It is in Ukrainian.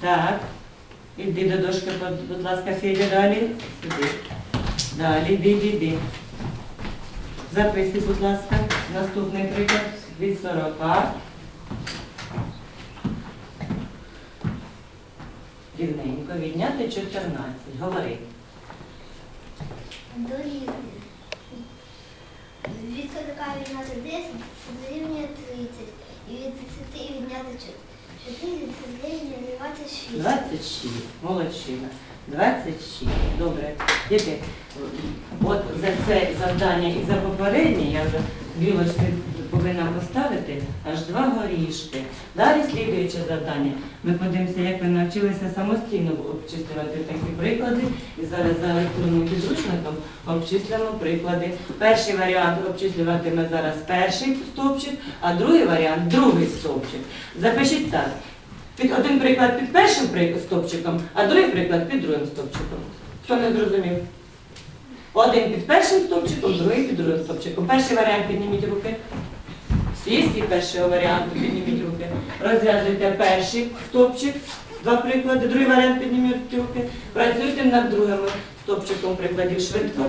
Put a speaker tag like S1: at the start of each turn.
S1: Так. Іди до дошки, будь- ласка, Федя, далі. Сюди. Далі, іди, іди, іди. Записуй, будь ласка, наступний приклад від 40. Рівненько відняти 14. Говори.
S2: Дорівнює. Від 40 відняти 10 це дорівнює 30. І від 10 відняти 4 це дорівнює 26.
S1: 26. Молодчина. 26. Добре. Діти, от за це завдання і за попереднє я вже білочці повинна поставити аж два горішки. Далі слідуюче завдання. Ми подивимося, як ви навчилися самостійно обчислювати такі приклади. І зараз за електронним підручником обчислимо приклади. Перший варіант обчислюватиме зараз перший стовпчик, а другий варіант другий стовпчик. Запишіть так. Під один приклад під першим стовпчиком, а другий приклад під другим стовпчиком. Хто не зрозумів? Один під першим стовпчиком, другий під другим стовпчиком. Перший варіант підніміть руки. Всі всі першого варіанту підніміть руки. Розв'язуйте перший стовпчик, два приклади, другий варіант підніміть руки. Працюйте над другим стовпчиком прикладів швидко.